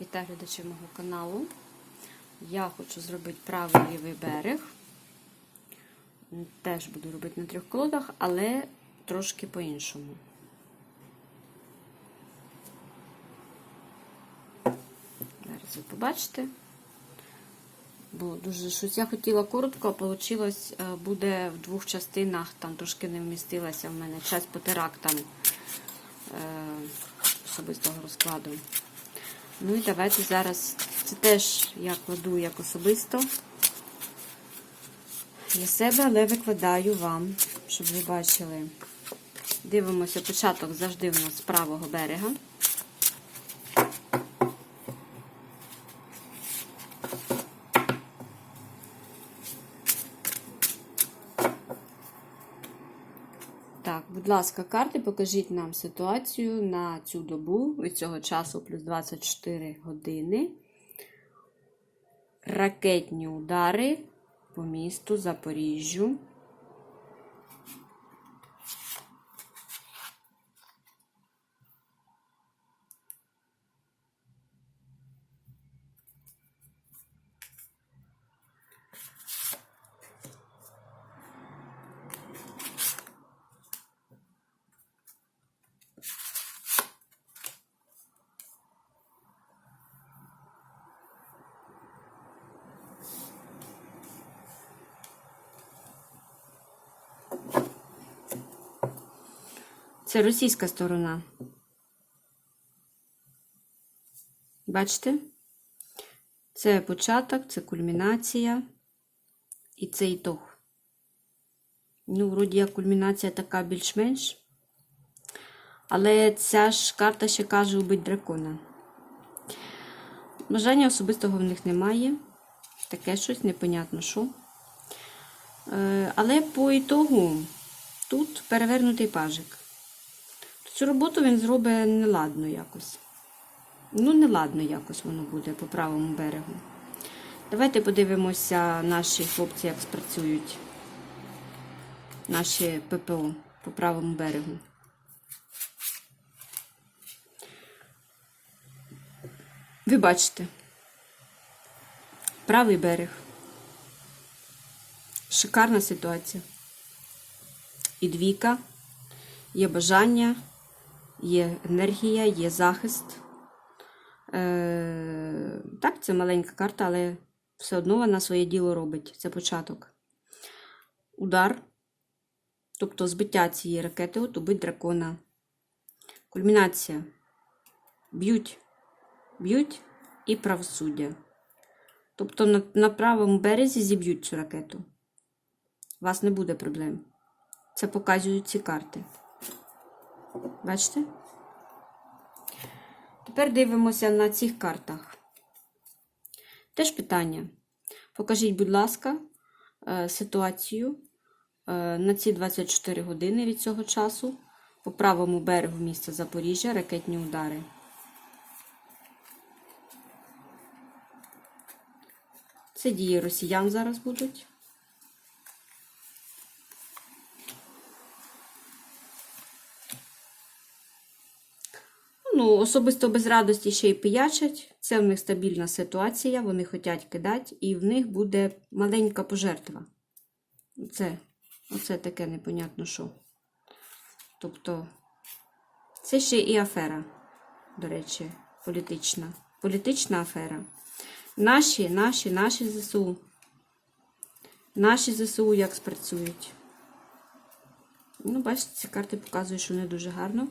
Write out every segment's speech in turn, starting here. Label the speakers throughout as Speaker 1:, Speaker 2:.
Speaker 1: Вітаю глядачів мого каналу. Я хочу зробити правий лівий берег. Теж буду робити на трьох колодах, але трошки по-іншому. Зараз ви побачите. Бо дуже щось я хотіла коротко, а вийшло буде в двох частинах, там трошки не вмістилася в мене часть по терактам е, особистого розкладу. Ну і давайте зараз, це теж я кладу як особисто для себе, але викладаю вам, щоб ви бачили. Дивимося, початок завжди у нас з правого берега. Так, будь ласка, карти, покажіть нам ситуацію на цю добу від цього часу плюс 24 години. Ракетні удари по місту Запоріжжю. Це російська сторона. Бачите? Це початок, це кульмінація і це ітог. Ну, вроді як кульмінація така більш-менш. Але ця ж карта ще каже убить дракона. Бажання особистого в них немає. Таке щось, непонятно що. Е, Але по ітогу тут перевернутий пажик. Цю роботу він зробить неладно якось. Ну, неладно якось воно буде по правому берегу. Давайте подивимося наші хлопці, як спрацюють. Наші ППО по правому берегу. Ви бачите. Правий берег. Шикарна ситуація. І двійка. Є бажання, є енергія, є захист. Е, Так, це маленька карта, але все одно вона своє діло робить. Це початок. Удар. Тобто збиття цієї ракети, от убить дракона. Кульмінація. Б'ють. Б'ють і правосуддя. Тобто на, на правому березі зіб'ють цю ракету. У вас не буде проблем. Це показують ці карти. Бачите? Тепер дивимося на цих картах. Теж питання. Покажіть, будь ласка, е, ситуацію е, на ці 24 години від цього часу по правому берегу міста Запоріжжя ракетні удари. Це дії росіян зараз будуть. Ну, особисто без радості ще й пиячать. Це в них стабільна ситуація, вони хочуть кидати, і в них буде маленька пожертва. Оце, оце таке непонятно що. Тобто, це ще і афера, до речі, політична. Політична афера. Наші, наші, наші ЗСУ. Наші ЗСУ як спрацюють. Ну, бачите, ці карти показують, що не дуже гарно.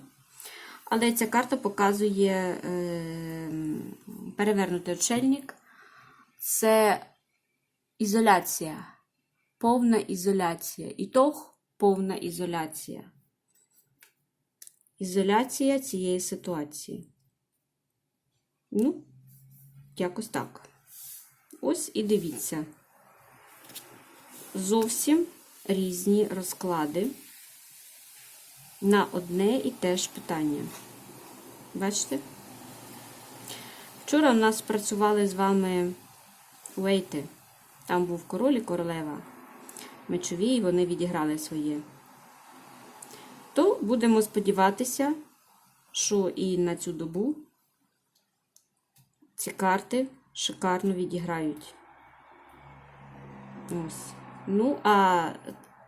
Speaker 1: Але ця карта показує е, перевернутий очельник. Це ізоляція. Повна ізоляція. Ітог повна ізоляція. Ізоляція цієї ситуації. Ну, якось так. Ось і дивіться. Зовсім різні розклади на одне і те ж питання. Бачите? Вчора у нас працювали з вами вейти. Там був король і королева. Мечові, і вони відіграли своє. То будемо сподіватися, що і на цю добу ці карти шикарно відіграють. Ось. Ну, а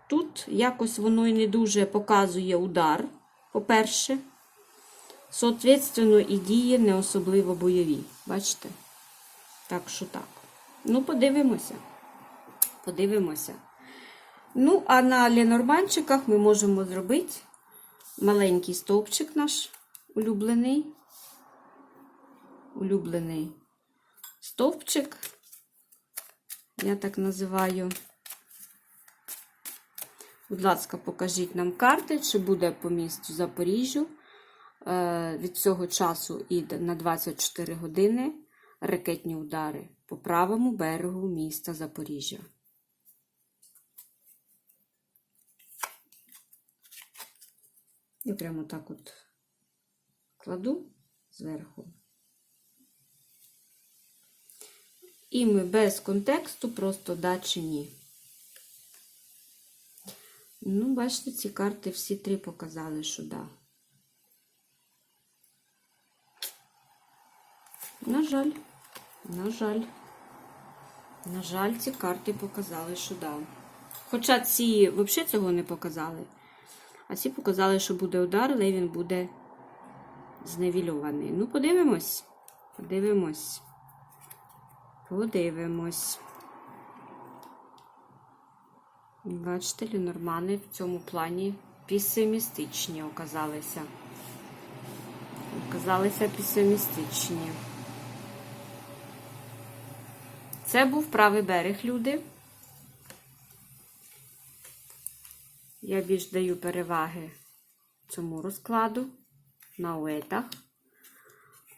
Speaker 1: тут якось воно і не дуже показує удар, по-перше. Соответственно, і дії не особливо бойові. Бачите? Так що так. Ну, подивимося. Подивимося. Ну, а на ленорманчиках ми можемо зробити маленький стовпчик наш улюблений. Улюблений стовпчик. Я так називаю. Будь ласка, покажіть нам карти, чи буде по місту Запоріжжю е, від цього часу і на 24 години ракетні удари по правому берегу міста Запоріжжя. Я прямо так от кладу зверху. І ми без контексту просто да чи ні. Ну, бачите, ці карти всі три показали, що да. На жаль, на жаль, на жаль, ці карти показали, що да. Хоча ці взагалі цього не показали. А ці показали, що буде удар, але він буде зневільований. Ну, подивимось. Подивимось. Подивимось. Бачите, лінормани в цьому плані песимістичні оказалися. Оказалися песимістичні. Це був правий берег, люди. Я більш даю переваги цьому розкладу на уетах.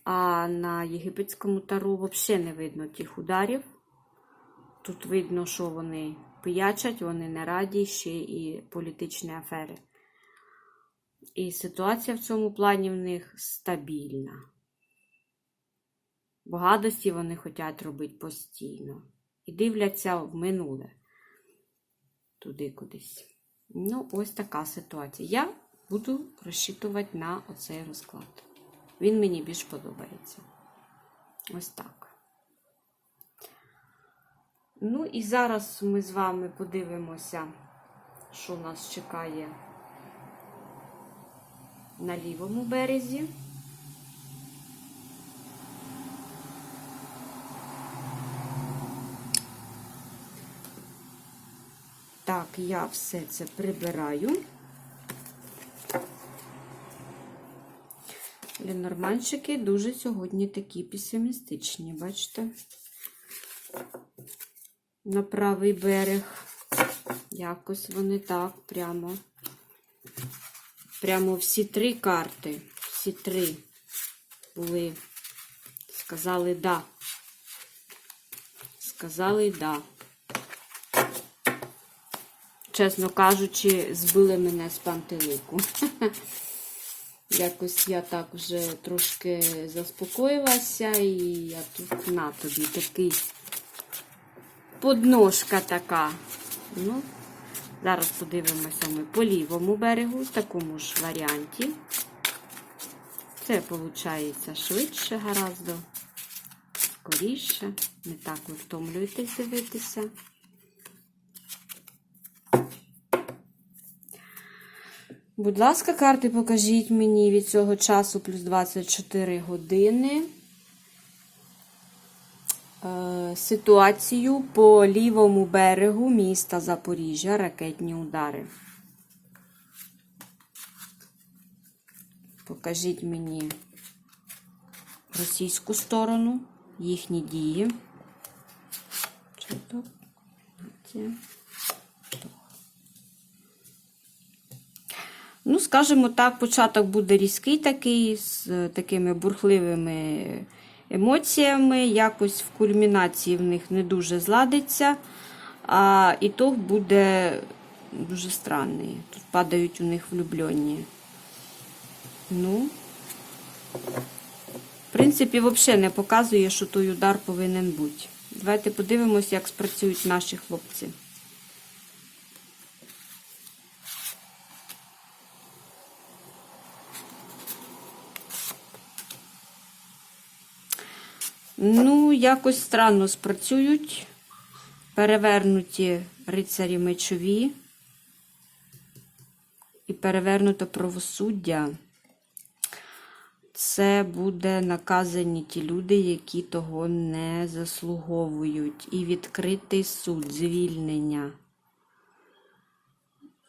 Speaker 1: А на єгипетському тару взагалі не видно тих ударів. Тут видно, що вони пиячать, вони не раді ще і політичні афери. І ситуація в цьому плані в них стабільна. Бо гадості вони хочуть робити постійно. І дивляться в минуле. Туди кудись. Ну, ось така ситуація. Я буду розчитувати на оцей розклад. Він мені більш подобається. Ось так. Ну, і зараз ми з вами подивимося, що нас чекає на лівому березі. Так, я все це прибираю. Ленорманчики дуже сьогодні такі песимістичні, бачите? На правий берег. Якось вони так прямо. Прямо всі три карти, всі три були. Сказали да. Сказали да. Чесно кажучи, збили мене з пантелику. Якось я так вже трошки заспокоїлася, і я тут на тобі такий подножка така. Ну, Зараз подивимося ми по лівому берегу, в такому ж варіанті. Це виходить швидше гаразд, скоріше. Не так ви втомлюєтесь дивитися. Будь ласка, карти покажіть мені від цього часу плюс 24 години. Е, ситуацію по лівому берегу міста Запоріжжя ракетні удари. Покажіть мені російську сторону, їхні дії. Ну, скажімо так, початок буде різкий такий, з такими бурхливими емоціями. Якось в кульмінації в них не дуже зладиться, а ітог буде дуже странний. Тут падають у них влюблені. Ну, в принципі, взагалі не показує, що той удар повинен бути. Давайте подивимося, як спрацюють наші хлопці. Ну, якось странно спрацюють. Перевернуті рицарі мечові і перевернуто правосуддя. Це буде наказані ті люди, які того не заслуговують. І відкритий суд, звільнення.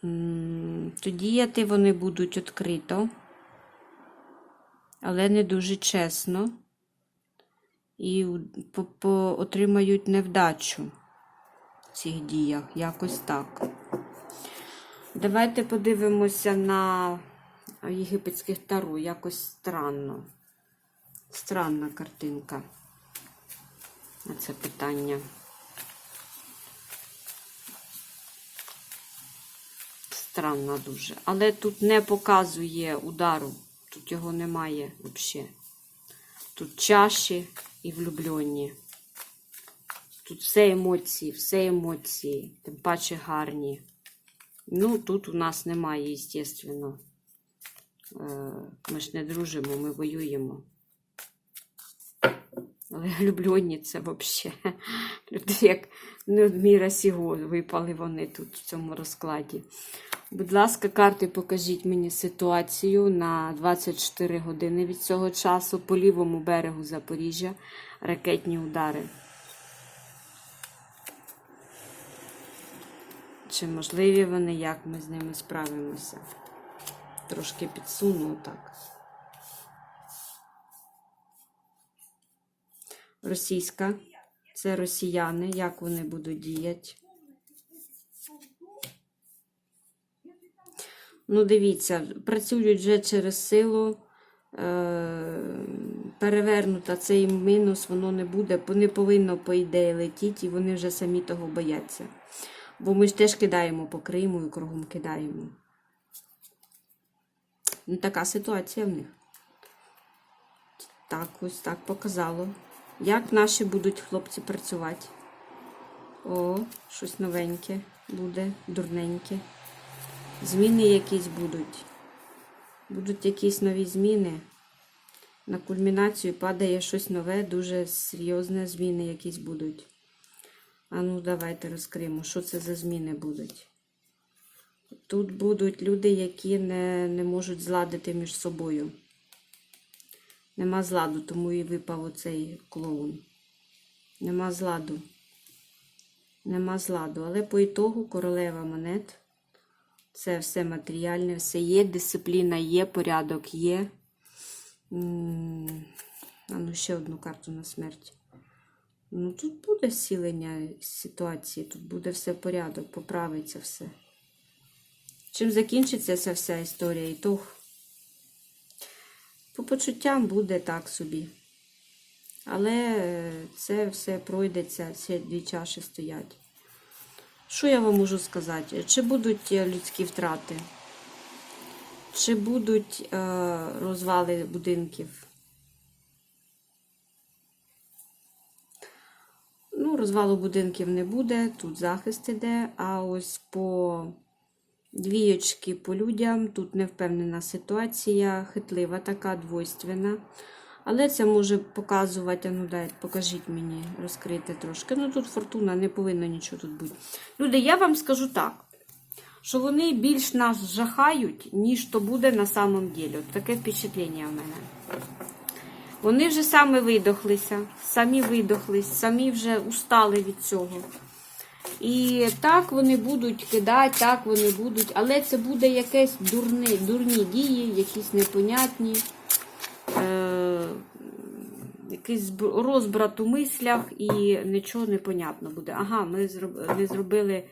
Speaker 1: М, То діяти вони будуть відкрито, але не дуже чесно. І отримають невдачу в цих діях. Якось так. Давайте подивимося на єгипетських таро. Якось странно. Странна картинка на це питання. Странна дуже. Але тут не показує удару. Тут його немає взагалі. Тут чаші і влюблені. Тут все емоції, все емоції, тим паче гарні. Ну, тут у нас немає, звісно. Ми ж не дружимо, ми воюємо. Але влюблені це взагалі. Люди як не від міра сього випали вони тут в цьому розкладі. Будь ласка, карти, покажіть мені ситуацію на 24 години від цього часу по лівому берегу Запоріжжя. Ракетні удари. Чи можливі вони, як ми з ними справимося? Трошки підсуну так. Російська. Це росіяни. Як вони будуть діяти? Ну, дивіться, працюють вже через силу. Е, перевернута цей мінус, воно не буде, не повинно, по ідеї, летіти, і вони вже самі того бояться. Бо ми ж теж кидаємо по Криму і кругом кидаємо. Ну, така ситуація в них. Так, ось так показало. Як наші будуть хлопці працювати? О, щось новеньке буде, дурненьке. Зміни якісь будуть. Будуть якісь нові зміни. На кульмінацію падає щось нове, дуже серйозне зміни якісь будуть. А ну, давайте розкриємо, що це за зміни будуть. Тут будуть люди, які не, не можуть зладити між собою. Нема зладу, тому і випав оцей клоун. Нема зладу. Нема зладу. Але по ітогу королева монет. Це все матеріальне, все є, дисципліна є, порядок є. А ну ще одну карту на смерть. Ну, тут буде зцілення ситуації, тут буде все порядок, поправиться все. Чим закінчиться ця вся історія? Ітог. По почуттям буде так собі. Але е, це все пройдеться, ці дві чаші стоять. Що я вам можу сказати? Чи будуть е, людські втрати? Чи будуть е, розвали будинків? Ну, розвалу будинків не буде, тут захист іде, а ось по двієчки по людям, тут невпевнена ситуація, хитлива така, двойственна. Але це може показувати, ну дай, покажіть мені, розкрийте трошки. Ну тут фортуна, не повинно нічого тут бути. Люди, я вам скажу так, що вони більш нас жахають, ніж то буде на самом ділі. От таке впечатлення в мене. Вони вже самі видохлися, самі видохлись, самі вже устали від цього. І так вони будуть кидати, так вони будуть, але це буде якесь дурне, дурні дії, якісь непонятні, якийсь розбрат у мислях і нічого не понятно буде. Ага, ми не зробили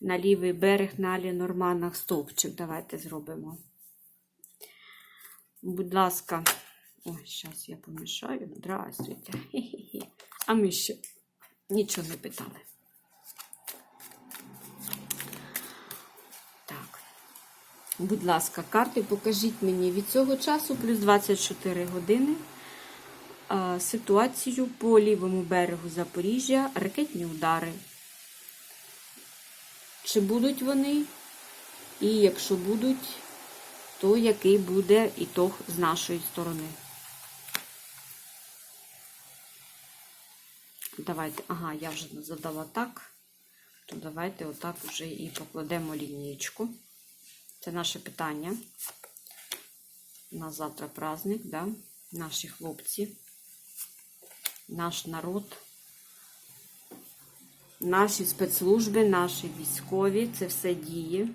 Speaker 1: на лівий берег на Лінорманах стовпчик. Давайте зробимо. Будь ласка. Ой, зараз я помішаю. Здравствуйте. А ми ще нічого не питали. Так. Будь ласка, карти, покажіть мені від цього часу плюс 24 години ситуацію по лівому берегу Запоріжжя, ракетні удари. Чи будуть вони? І якщо будуть, то який буде ітог з нашої сторони? Давайте, ага, я вже задала так. То давайте отак вже і покладемо лінієчку. Це наше питання. У нас завтра праздник, да? Наші хлопці, наш народ, наші спецслужби, наші військові, це все діє,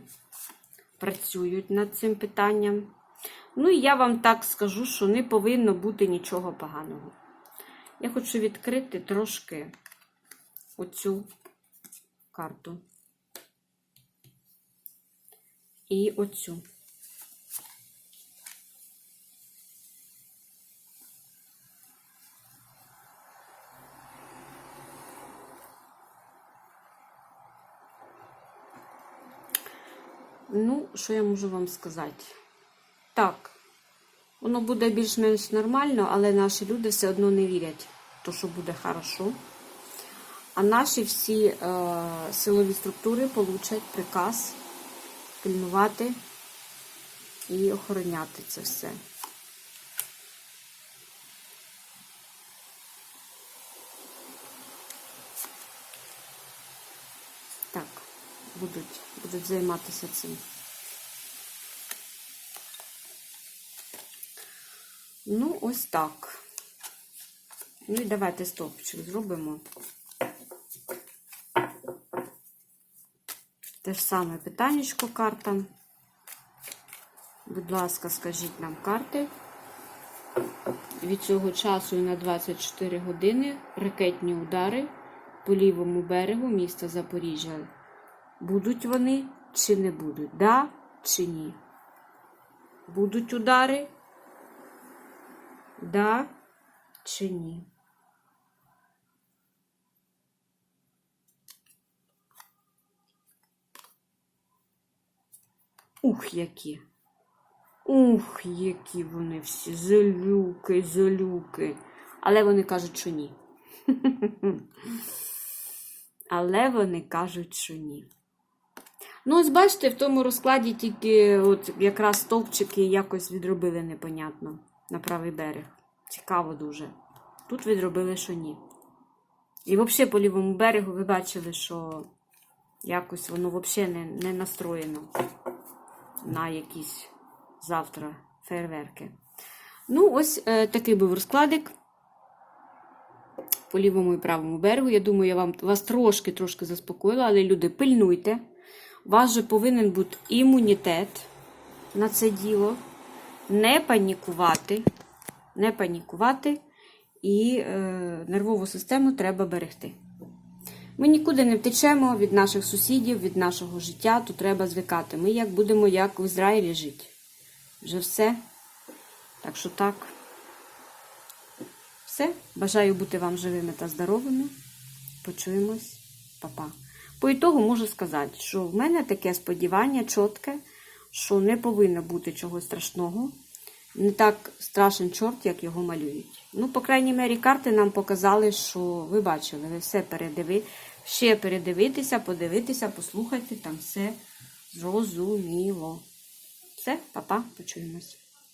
Speaker 1: працюють над цим питанням. Ну і я вам так скажу, що не повинно бути нічого поганого. Я хочу відкрити трошки оцю карту. І оцю. Ну, що я можу вам сказати? Так, воно буде більш-менш нормально, але наші люди все одно не вірять, то що буде хорошо. А наші всі е, силові структури получать приказ пильнувати і охороняти це все. Так, будуть, будуть займатися цим. Ну, ось так. Ну і давайте стовпчик зробимо. Те ж саме питаннячко карта. Будь ласка, скажіть нам карти. Від цього часу і на 24 години ракетні удари по лівому берегу міста Запоріжжя. Будуть вони чи не будуть? Да чи ні? Будуть удари? Да чи ні? Ух, які. Ух, які вони всі залюки, залюки. Але вони кажуть, що ні. Але вони кажуть, що ні. Ну, ось бачите, в тому розкладі тільки от якраз стовпчики якось відробили непонятно на правий берег. Цікаво дуже. Тут відробили, що ні. І взагалі по лівому берегу ви бачили, що якось воно взагалі не, не настроєно на якісь завтра фейерверки. Ну, ось е, такий був розкладик по лівому і правому берегу. Я думаю, я вам вас трошки-трошки заспокоїла, але люди, пильнуйте. У вас же повинен бути імунітет на це діло. Не панікувати. Не панікувати. І е, нервову систему треба берегти. Ми нікуди не втечемо від наших сусідів, від нашого життя, то треба звикати. Ми як будемо як в Ізраїлі жити. Вже все. Так що так. Все. Бажаю бути вам живими та здоровими. Почуємось, Па-па. По ітогу можу сказати, що в мене таке сподівання чітке, що не повинно бути чогось страшного. Не так страшен чорт, як його малюють. Ну, по крайній мері, карти нам показали, що ви бачили, ви все передиви, ще передивитися, подивитися, послухайте, там все зрозуміло. Все, па-па, почуємось.